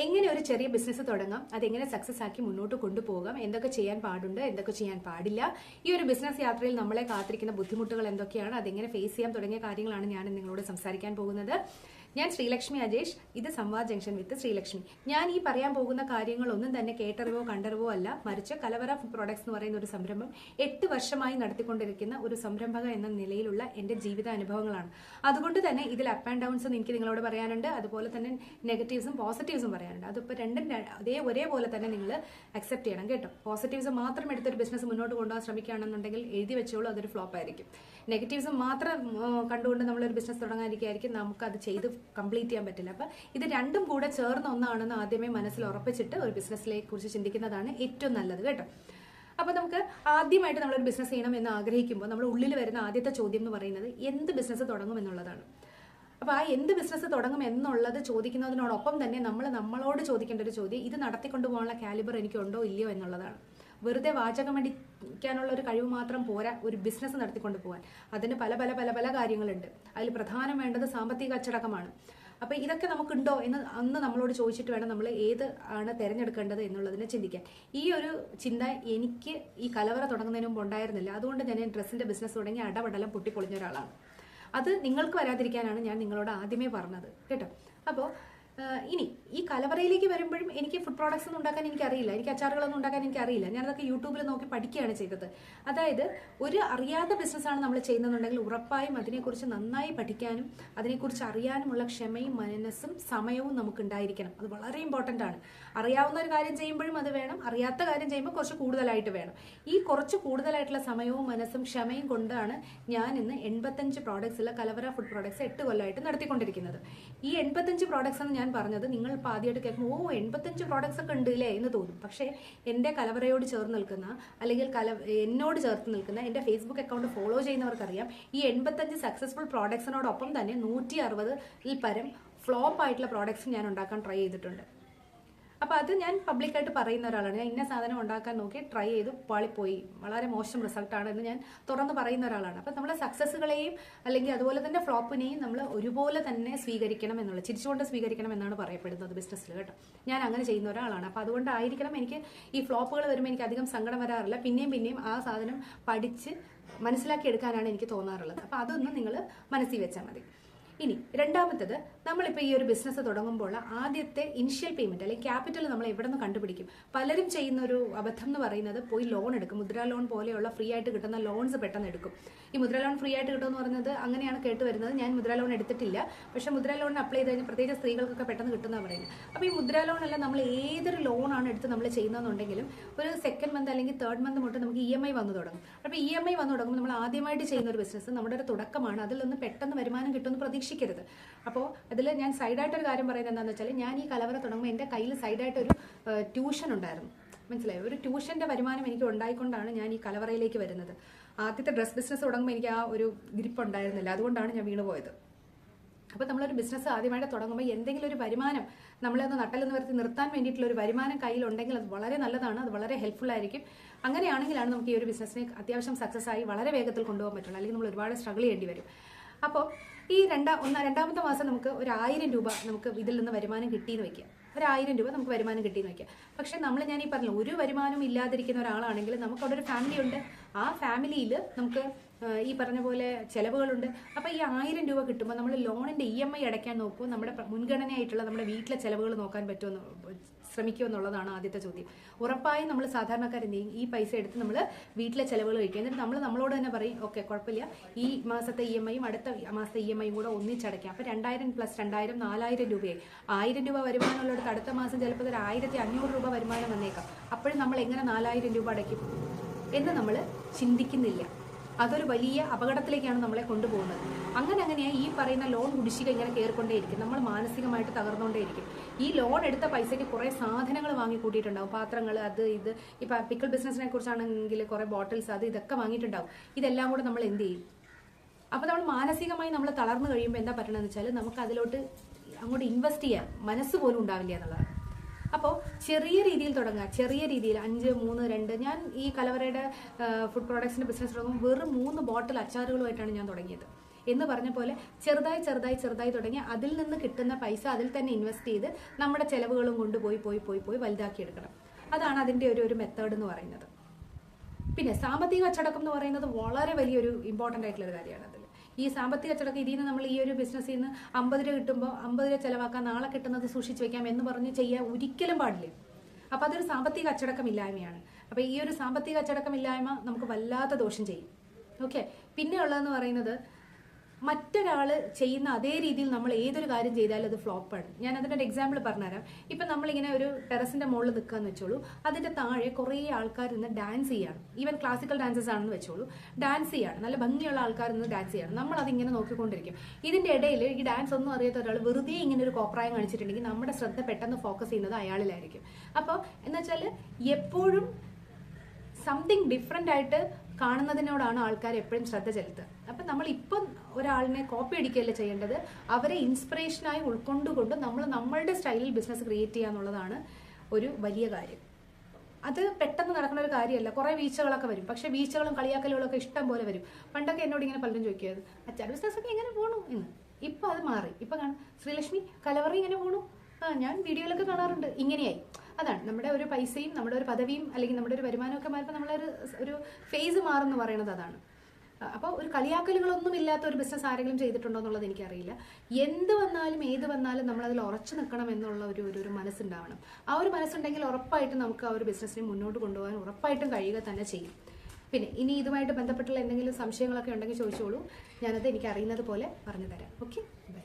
എങ്ങനെ ഒരു ചെറിയ ബിസിനസ് തുടങ്ങാം? അതെങ്ങനെ സക്സസ് ആക്കി മുന്നോട്ട് കൊണ്ടുപോകാം? എന്തൊക്കെ ചെയ്യാൻ പാടുണ്ട്? എന്തൊക്കെ ചെയ്യാൻ പാടില്ല? ഈ ഒരു ബിസിനസ് യാത്രയിൽ നമ്മളെ കാത്തിരിക്കുന്ന ബുദ്ധിമുട്ടുകൾ എന്തൊക്കെയാണ്? അതെങ്ങനെ ഫേസ് ചെയ്യാം തുടങ്ങിയ കാര്യങ്ങളാണ് ഞാൻ നിങ്ങളോട് സംസാരിക്കാൻ പോകുന്നത്. ഞാൻ ശ്രീലക്ഷ്മി അജേഷ് ഇത് സംവാദ് ജംഗ്ഷൻ വിത്ത് ശ്രീലക്ഷ്മി. ഞാൻ ഈ പറയാൻ പോകുന്ന കാര്യങ്ങളൊന്നും തന്നെ കേട്ടറിവോ കണ്ടറിവോ അല്ല. മറിച്ച് കലവറ പ്രോഡക്ട്സ് എന്ന് പറയുന്ന ഒരു സംരംഭം എട്ട് വർഷമായി നടത്തിക്കൊണ്ടിരിക്കുന്ന ഒരു സംരംഭക എന്ന നിലയിലുള്ള എന്റെ ജീവിത അനുഭവങ്ങളാണ്. അതുകൊണ്ട് തന്നെ ഇതിൽ അപ്പ് ആൻഡ് ഡൗൺസ് എനിക്ക് നിങ്ങളോട് പറയാനുണ്ട്. അതുപോലെ തന്നെ നെഗറ്റീവ്സും പോസിറ്റീവ്സും പറയാനുണ്ട്. അതിപ്പോൾ രണ്ടും അതേ ഒരേപോലെ തന്നെ നിങ്ങൾ അക്സെപ്റ്റ് ചെയ്യണം കേട്ടോ. പോസിറ്റീവ്സ് മാത്രം എടുത്തൊരു ബിസിനസ് മുന്നോട്ട് കൊണ്ടുപോകാൻ ശ്രമിക്കുകയാണെന്നുണ്ടെങ്കിൽ എഴുതി വെച്ചോളൂ അതൊരു ഫ്ലോപ്പ് ആയിരിക്കും. നെഗറ്റീവ്സ് മാത്രം കണ്ടുകൊണ്ട് നമ്മളൊരു ബിസിനസ് തുടങ്ങാനിരിക്കുകയായിരിക്കും നമുക്ക് അത് ചെയ്ത് കംപ്ലീറ്റ് ചെയ്യാൻ പറ്റില്ല. അപ്പം ഇത് രണ്ടും കൂടെ ചേർന്ന ഒന്നാണെന്ന് ആദ്യമേ മനസ്സിൽ ഉറപ്പിച്ചിട്ട് ഒരു ബിസിനസ്സിനെ കുറിച്ച് ചിന്തിക്കുന്നതാണ് ഏറ്റവും നല്ലത് കേട്ടോ. അപ്പോൾ നമുക്ക് ആദ്യമായിട്ട് നമ്മളൊരു ബിസിനസ് ചെയ്യണം എന്ന് ആഗ്രഹിക്കുമ്പോൾ നമ്മുടെ ഉള്ളിൽ വരുന്ന ആദ്യത്തെ ചോദ്യം എന്ന് പറയുന്നത് എന്ത് ബിസിനസ് തുടങ്ങും എന്നുള്ളതാണ്. അപ്പോൾ ആ എന്ത് ബിസിനസ് തുടങ്ങും എന്നുള്ളത് ചോദിക്കുന്നതിനോടൊപ്പം തന്നെ നമ്മൾ നമ്മളോട് ചോദിക്കേണ്ട ഒരു ചോദ്യം ഇത് നടത്തിക്കൊണ്ടു പോകാനുള്ള കാലിബർ എനിക്കുണ്ടോ ഇല്ലയോ എന്നുള്ളതാണ്. വെറുതെ വാചകം അടിക്കാനുള്ള ഒരു കഴിവ് മാത്രം പോരാ ഒരു ബിസിനസ് നടത്തിക്കൊണ്ട് പോകാൻ അതിന് പല പല പല പല കാര്യങ്ങളുണ്ട്. അതിൽ പ്രധാനം വേണ്ടത് സാമ്പത്തിക അച്ചടക്കമാണ്. അപ്പോൾ ഇതൊക്കെ നമുക്കുണ്ടോ എന്ന് അന്ന് നമ്മളോട് ചോദിച്ചിട്ട് വേണം നമ്മൾ ഏത് ആണ് തിരഞ്ഞെടുക്കേണ്ടത് എന്നുള്ളതിനെ ചിന്തിക്കാൻ. ഈ ഒരു ചിന്ത എനിക്ക് ഈ കലവറ തുടങ്ങുന്നതിന് മുമ്പ് ഉണ്ടായിരുന്നില്ല. അതുകൊണ്ട് ഞാൻ ഡ്രസ്സിന്റെ ബിസിനസ് തുടങ്ങി അടപടലം പൊട്ടിപ്പൊളിഞ്ഞ ഒരാളാണ്. അത് നിങ്ങൾക്ക് വരാതിരിക്കാനാണ് ഞാൻ നിങ്ങളോട് ആദ്യമേ പറഞ്ഞത്. കേട്ടോ? അപ്പോൾ ഇനി ഈ കലവറയിലേക്ക് വരുമ്പോഴും എനിക്ക് ഫുഡ് പ്രോഡക്ട്സ് ഒന്നും ഉണ്ടാക്കാൻ എനിക്ക് അറിയില്ല എനിക്ക് അച്ചാറുകളൊന്നും ഉണ്ടാക്കാൻ എനിക്ക് അറിയില്ല ഞാനതൊക്കെ യൂട്യൂബിൽ നോക്കി പഠിക്കുകയാണ് ചെയ്തത്. അതായത് ഒരു അറിയാത്ത ബിസിനസ്സാണ് നമ്മൾ ചെയ്യുന്നതെന്നുണ്ടെങ്കിൽ ഉറപ്പായും അതിനെക്കുറിച്ച് നന്നായി പഠിക്കാനും അതിനെക്കുറിച്ച് അറിയാനുമുള്ള ക്ഷമയും മനസ്സും സമയവും നമുക്ക് ഉണ്ടായിരിക്കണം അത് വളരെ ഇമ്പോർട്ടന്റ് ആണ്. അറിയാവുന്ന ഒരു കാര്യം ചെയ്യുമ്പോഴും അത് വേണം. അറിയാത്ത കാര്യം ചെയ്യുമ്പോൾ കുറച്ച് കൂടുതലായിട്ട് വേണം. ഈ കുറച്ച് കൂടുതലായിട്ടുള്ള സമയവും മനസ്സും ക്ഷമയും കൊണ്ടാണ് ഞാൻ ഇന്ന് എൺപത്തഞ്ച് ഉള്ള കലവറ ഫുഡ് പ്രോഡക്ട്സ് എട്ട് കൊല്ലമായിട്ട് നടത്തിക്കൊണ്ടിരിക്കുന്നത്. ഈ എൺപത്തഞ്ച് പ്രോഡക്ട്സ് ഞാൻ പറഞ്ഞത് നിങ്ങൾ ഇപ്പോൾ ആദ്യമായിട്ട് കേൾക്കുമ്പോൾ ഓ എൺപത്തഞ്ച് പ്രോഡക്ട്സ് ഒക്കെ ഉണ്ട് ഇല്ലേ? എന്ന് തോന്നും. പക്ഷേ എന്റെ കലവറയോട് ചേർന്ന് നിൽക്കുന്ന അല്ലെങ്കിൽ കല എന്നോട് ചേർത്ത് നിൽക്കുന്ന എന്റെ ഫേസ്ബുക്ക് അക്കൗണ്ട് ഫോളോ ചെയ്യുന്നവർക്കറിയാം ഈ എൺപത്തഞ്ച് സക്സസ്ഫുൾ പ്രോഡക്ട്സിനോടൊപ്പം തന്നെ നൂറ്റി അറുപതിൽ പരം ഫ്ലോപ്പ് ആയിട്ടുള്ള പ്രോഡക്ട്സ് ഞാൻ ഉണ്ടാക്കാൻ ട്രൈ ചെയ്തിട്ടുണ്ട്. അപ്പൊ അത് ഞാൻ പബ്ലിക്കായിട്ട് പറയുന്ന ഒരാളാണ്. ഞാൻ ഇന്ന സാധനം ഉണ്ടാക്കാൻ നോക്കി ട്രൈ ചെയ്ത് പാളിപ്പോയി. വളരെ മോശം റിസൾട്ടാണ് എന്ന് ഞാൻ തുറന്ന് പറയുന്ന ഒരാളാണ്. അപ്പോൾ നമ്മളെ സക്സസ്സുകളെയും അല്ലെങ്കിൽ അതുപോലെ തന്നെ ഫ്ലോപ്പിനെയും നമ്മൾ ഒരുപോലെ തന്നെ സ്വീകരിക്കണം എന്നുള്ള ചിരിച്ചുകൊണ്ട് സ്വീകരിക്കണം എന്നാണ് പറയപ്പെടുന്നത് ബിസിനസ്സിൽ കേട്ടോ. ഞാൻ അങ്ങനെ ചെയ്യുന്ന ഒരാളാണ്. അപ്പോൾ അതുകൊണ്ടായിരിക്കണം എനിക്ക് ഈ ഫ്ലോപ്പുകൾ വരുമ്പോൾ എനിക്ക് അധികം സങ്കടം വരാറില്ല. പിന്നെയും പിന്നെയും ആ സാധനം പഠിച്ച് മനസ്സിലാക്കി എടുക്കാനാണ് എനിക്ക് തോന്നാറുള്ളത്. അപ്പോൾ അതൊന്നും നിങ്ങൾ മനസ്സിൽ വെച്ചാൽ മതി. ഇനി രണ്ടാമത്തത് നമ്മളിപ്പോൾ ഈ ഒരു ബിസിനസ് തുടങ്ങുമ്പോൾ ആദ്യത്തെ ഇനിഷ്യൽ പേയ്മെന്റ് അല്ലെങ്കിൽ ക്യാപിറ്റൽ നമ്മൾ എവിടെ നിന്ന് കണ്ടുപിടിക്കും? പലരും ചെയ്യുന്ന ഒരു അബദ്ധം എന്ന് പറയുന്നത് പോയി ലോൺ എടുക്കും. മുദ്ര ലോൺ പോലെയുള്ള ഫ്രീ ആയിട്ട് കിട്ടുന്ന ലോൺസ് പെട്ടെന്ന് എടുക്കും. ഈ മുദ്ര ലോൺ ഫ്രീ ആയിട്ട് കിട്ടുമെന്ന് പറയുന്നത് അങ്ങനെയാണ് കേട്ട് വരുന്നത്. ഞാൻ മുദ്ര ലോൺ എടുത്തിട്ടില്ല. പക്ഷെ മുദ്ര ലോൺ അപ്ലൈ ചെയ്ത് കഴിഞ്ഞാൽ പ്രത്യേകിച്ച് സ്ത്രീകൾക്കൊക്കെ പെട്ടെന്ന് കിട്ടുന്ന പറയുന്നത്. അപ്പോൾ ഈ മുദ്ര ലോൺ അല്ല നമ്മൾ ഏതൊരു ലോണാണ് എടുത്ത് നമ്മൾ ചെയ്യുന്നതെന്നുണ്ടെങ്കിലും ഒരു സെക്കൻഡ് മന്ത് അല്ലെങ്കിൽ തേർഡ് മന്ത് തൊട്ട് നമുക്ക് ഇ എം ഐ വന്നു തുടങ്ങും. അപ്പോൾ ഇ എം ഐ വന്നു തുടങ്ങുമ്പോൾ നമ്മൾ ആദ്യമായിട്ട് ചെയ്യുന്ന ഒരു ബിസിനസ് നമ്മുടെ ഒരു തുടക്കമാണ്. അതിൽ നിന്ന് പെട്ടെന്ന് വരുമാനം കിട്ടുമെന്ന് പ്രതീക്ഷിക്കരുത്. അപ്പോൾ അതിൽ ഞാൻ സൈഡായിട്ടൊരു കാര്യം പറയുന്നത് എന്താണെന്ന് വെച്ചാൽ ഞാൻ ഈ കലവറ തുടങ്ങുമ്പോൾ എന്റെ കയ്യിൽ സൈഡായിട്ടൊരു ട്യൂഷൻ ഉണ്ടായിരുന്നു. മനസ്സിലായോ? ഒരു ട്യൂഷന്റെ വരുമാനം എനിക്ക് ഉണ്ടായിക്കൊണ്ടാണ് ഞാൻ ഈ കലവറയിലേക്ക് വരുന്നത്. ആദ്യത്തെ ഡ്രസ് ബിസിനസ് തുടങ്ങുമ്പോൾ എനിക്ക് ആ ഒരു ഗ്രിപ്പ് ഉണ്ടായിരുന്നില്ല അതുകൊണ്ടാണ് ഞാൻ വീണുപോയത് അപ്പോൾ നമ്മളൊരു ബിസിനസ് ആദ്യമായിട്ട് തുടങ്ങുമ്പോൾ എന്തെങ്കിലും ഒരു വരുമാനം നമ്മളെ ഒന്ന് നട്ടലെന്ന് വരുത്തി നിർത്താൻ വേണ്ടിയിട്ടുള്ള ഒരു വരുമാനം കയ്യിലുണ്ടെങ്കിൽ അത് വളരെ നല്ലതാണ്. അത് വളരെ ഹെൽപ്ഫുൾ ആയിരിക്കും. അങ്ങനെയാണെങ്കിലാണ് നമുക്ക് ഈ ഒരു ബിസിനസ്സിനെ അത്യാവശ്യം സക്സസ് ആയി വളരെ വേഗത്തിൽ കൊണ്ടുപോകാൻ പറ്റുള്ളൂ. അല്ലെങ്കിൽ നമ്മൾ ഒരുപാട് സ്ട്രഗിൾ ചെയ്യേണ്ടി വരും. അപ്പോൾ ഈ രണ്ടാ ഒന്ന രണ്ടാമത്തെ മാസം നമുക്ക് ഒരു ആയിരം രൂപ നമുക്ക് ഇതിൽ നിന്ന് വരുമാനം കിട്ടിയെന്ന് വെക്കുക ഒരു ആയിരം രൂപ നമുക്ക് വരുമാനം കിട്ടിയെന്ന് വെക്കുക പക്ഷെ നമ്മൾ ഞാൻ ഈ പറഞ്ഞില്ല ഒരു വരുമാനം ഇല്ലാതിരിക്കുന്ന ഒരാളാണെങ്കിൽ നമുക്ക് അവിടെ ഒരു ഫാമിലി ഉണ്ട്. ആ ഫാമിലിയിൽ നമുക്ക് ഈ പറഞ്ഞ പോലെ ചിലവുകളുണ്ട്. അപ്പോൾ ഈ ആയിരം രൂപ കിട്ടുമ്പോൾ നമ്മൾ ലോണിന്റെ ഇ എം ഐ അടയ്ക്കാൻ നോക്കുമ്പോൾ നമ്മുടെ മുൻഗണനയായിട്ടുള്ള നമ്മുടെ വീട്ടിലെ ചിലവുകൾ നോക്കാൻ പറ്റുമെന്ന് ശ്രമിക്കുമോ എന്നുള്ളതാണ് ആദ്യത്തെ ചോദ്യം. ഉറപ്പായും നമ്മൾ സാധാരണക്കാരൻ ചെയ്യും? ഈ പൈസ എടുത്ത് നമ്മൾ വീട്ടിലെ ചിലവുകൾ കഴിക്കുക എന്നിട്ട് നമ്മൾ നമ്മളോട് തന്നെ പറയും ഓക്കെ കുഴപ്പമില്ല. ഈ മാസത്തെ ഇ എം ഐയും അടുത്ത മാസത്തെ ഇ എം ഐയും കൂടെ ഒന്നിച്ചടയ്ക്കാം അപ്പോൾ രണ്ടായിരം പ്ലസ് രണ്ടായിരം നാലായിരം രൂപയായി. ആയിരം രൂപ വരുമാനമുള്ളിടത്ത് അടുത്ത മാസം ചിലപ്പോൾ ഒരു ആയിരത്തി അഞ്ഞൂറ് രൂപ വരുമാനം വന്നേക്കാം. അപ്പോഴും നമ്മൾ എങ്ങനെ നാലായിരം രൂപ അടയ്ക്കും എന്ന് നമ്മൾ ചിന്തിക്കുന്നില്ല. അതൊരു വലിയ അപകടത്തിലേക്കാണ് നമ്മളെ കൊണ്ടുപോകുന്നത്. അങ്ങനെ അങ്ങനെയാണ് ഈ പറയുന്ന ലോൺ കുടിശ്ശിക ഇങ്ങനെ കയറിക്കൊണ്ടേയിരിക്കും. നമ്മൾ മാനസികമായിട്ട് തകർന്നുകൊണ്ടേയിരിക്കും. ഈ ലോൺ എടുത്ത പൈസയ്ക്ക് കുറേ സാധനങ്ങൾ വാങ്ങി കൂട്ടിയിട്ടുണ്ടാവും പാത്രങ്ങൾ അത് ഇത്. ഇപ്പൊ പിക്കിൾ ബിസിനസിനെ കുറിച്ചാണെങ്കിൽ കുറേ ബോട്ടിൽസ് അത് ഇതൊക്കെ വാങ്ങിയിട്ടുണ്ടാവും. ഇതെല്ലാം കൂടെ നമ്മൾ എന്ത് ചെയ്യും? അപ്പൊ നമ്മൾ മാനസികമായി നമ്മൾ തളർന്നു കഴിയുമ്പോൾ എന്താ പറ്റണമെന്ന് വെച്ചാൽ നമുക്ക് അതിലോട്ട് അങ്ങോട്ട് ഇൻവെസ്റ്റ് ചെയ്യാൻ മനസ്സ് പോലും ഉണ്ടാവില്ല എന്നുള്ളതാണ്. അപ്പോൾ ചെറിയ രീതിയിൽ തുടങ്ങുക ചെറിയ രീതിയിൽ അഞ്ച് മൂന്ന് രണ്ട്. ഞാൻ ഈ കലവറയുടെ ഫുഡ് പ്രോഡക്ട്സിന്റെ ബിസിനസ് തുടങ്ങുമ്പോൾ വെറും മൂന്ന് ബോട്ടിൽ അച്ചാറുകളുമായിട്ടാണ് ഞാൻ തുടങ്ങിയത്. എന്ന് പറഞ്ഞ പോലെ ചെറുതായി ചെറുതായി ചെറുതായി തുടങ്ങി അതിൽ നിന്ന് കിട്ടുന്ന പൈസ അതിൽ തന്നെ ഇൻവെസ്റ്റ് ചെയ്ത് നമ്മുടെ ചിലവുകളും കൊണ്ടുപോയി പോയി പോയി പോയി വലുതാക്കിയെടുക്കണം അതാണ് അതിന്റെ ഒരു ഒരു മെത്തേഡ് എന്ന് പറയുന്നത്. പിന്നെ സാമ്പത്തിക അച്ചടക്കം എന്ന് പറയുന്നത് വളരെ വലിയൊരു ഇമ്പോർട്ടന്റ് ആയിട്ടുള്ള ഒരു കാര്യമാണ് അതിൽ. ഈ സാമ്പത്തിക അച്ചടക്കം ഇതിൽ നിന്ന് നമ്മൾ ഈ ഒരു ബിസിനസ്സിൽ നിന്ന് അമ്പത് രൂപ കിട്ടുമ്പോൾ അമ്പത് രൂപ ചിലവാക്കാൻ നാളെ കിട്ടുന്നത് സൂക്ഷിച്ച് വെക്കാം എന്ന് പറഞ്ഞ് ചെയ്യാൻ ഒരിക്കലും പാടില്ല. അപ്പോൾ അതൊരു സാമ്പത്തിക അച്ചടക്കമില്ലായ്മയാണ് അപ്പോൾ ഈ ഒരു സാമ്പത്തിക അച്ചടക്കമില്ലായ്മ നമുക്ക് വല്ലാത്ത ദോഷം ചെയ്യും. ഓക്കെ പിന്നെ ഉള്ളതെന്ന് പറയുന്നത് മറ്റൊരാൾ ചെയ്യുന്ന അതേ രീതിയിൽ നമ്മൾ ഏതൊരു കാര്യം ചെയ്താലും അത് ഫ്ലോപ്പാണ്. ഞാൻ അതിന്റെ ഒരു എക്സാമ്പിൾ പറഞ്ഞുതരാം. ഇപ്പം നമ്മളിങ്ങനെ ഒരു ടെറസിന്റെ മുകളിൽ നിൽക്കാന്ന് വെച്ചോളൂ. അതിന്റെ താഴെ കുറേ ആൾക്കാർ നിന്ന് ഡാൻസ് ചെയ്യാണ്. ഈവൻ ക്ലാസിക്കൽ ഡാൻസസ് ആണെന്ന് വെച്ചോളൂ. ഡാൻസ് ചെയ്യാണ്. നല്ല ഭംഗിയുള്ള ആൾക്കാർ നിന്ന് ഡാൻസ് ചെയ്യാണ്. നമ്മൾ അതിങ്ങനെ നോക്കിക്കൊണ്ടിരിക്കും. ഇതിന്റെ ഇടയിൽ ഈ ഡാൻസ് ഒന്നും അറിയാത്ത ഒരാൾ വെറുതെ ഇങ്ങനെ ഒരു കോപ്രായം കാണിച്ചിട്ടുണ്ടെങ്കിൽ നമ്മുടെ ശ്രദ്ധ പെട്ടെന്ന് ഫോക്കസ് ചെയ്യുന്നത് അയാളിലായിരിക്കും. അപ്പോൾ എന്ന് വെച്ചാൽ എപ്പോഴും സംതിങ് ഡിഫറെന്റ് ആയിട്ട് കാണുന്നതിനോടാണ് ആൾക്കാർ എപ്പോഴും ശ്രദ്ധ ചെലുത്തുക. അപ്പം നമ്മൾ ഇപ്പം ഒരാളിനെ കോപ്പി അടിക്കുകയല്ല ചെയ്യേണ്ടത്? അവരെ ഇൻസ്പിറേഷനായി ഉൾക്കൊണ്ടുകൊണ്ട് നമ്മൾ നമ്മളുടെ സ്റ്റൈലിൽ ബിസിനസ് ക്രിയേറ്റ് ചെയ്യുക എന്നുള്ളതാണ് ഒരു വലിയ കാര്യം. അത് പെട്ടെന്ന് നടക്കുന്ന ഒരു കാര്യമല്ല. കുറേ വീഴ്ചകളൊക്കെ വരും. പക്ഷെ വീഴ്ചകളും കളിയാക്കലുകളും ഒക്കെ ഇഷ്ടം പോലെ വരും. പണ്ടൊക്കെ എന്നോട് ഇങ്ങനെ പലരും ചോദിക്കുന്നത് അച്ചാർ ബിസിനസ് ഒക്കെ എങ്ങനെ പോണു? എന്ന്. ഇപ്പം അത് മാറി. ഇപ്പം കാണാം. ശ്രീലക്ഷ്മി കലവറി ഇങ്ങനെ പോണു. ആ ഞാൻ വീഡിയോയിലൊക്കെ കാണാറുണ്ട്. ഇങ്ങനെയായി. അതാണ് നമ്മുടെ ഒരു പൈസയും നമ്മുടെ ഒരു പദവിയും അല്ലെങ്കിൽ നമ്മുടെ ഒരു വരുമാനമൊക്കെ മാറുമ്പോൾ നമ്മളൊരു ഒരു ഫേസ് മാറുമെന്ന് പറയുന്നത് അതാണ്. അപ്പോൾ ഒരു കളിയാക്കലുകളൊന്നും ഇല്ലാത്ത ഒരു ബിസിനസ് ആരെങ്കിലും ചെയ്തിട്ടുണ്ടോ എന്നുള്ളത് എനിക്കറിയില്ല. എന്ത് വന്നാലും ഏത് വന്നാലും നമ്മൾ അതിൽ ഉറച്ചു നിൽക്കണം എന്നുള്ള ഒരു ഒരു- മനസ്സുണ്ടാവണം. ആ ഒരു മനസ്സുണ്ടെങ്കിൽ ഉറപ്പായിട്ടും നമുക്ക് ആ ഒരു ബിസിനസ്സിനെ മുന്നോട്ട് കൊണ്ടുപോകാൻ ഉറപ്പായിട്ടും കഴിയുക തന്നെ ചെയ്യും. പിന്നെ ഇനി ഇതുമായിട്ട് ബന്ധപ്പെട്ടുള്ള എന്തെങ്കിലും സംശയങ്ങളൊക്കെ ഉണ്ടെങ്കിൽ ചോദിച്ചോളൂ. ഞാനത് എനിക്ക് അറിയുന്നത് പോലെ പറഞ്ഞു തരാം. Okay bye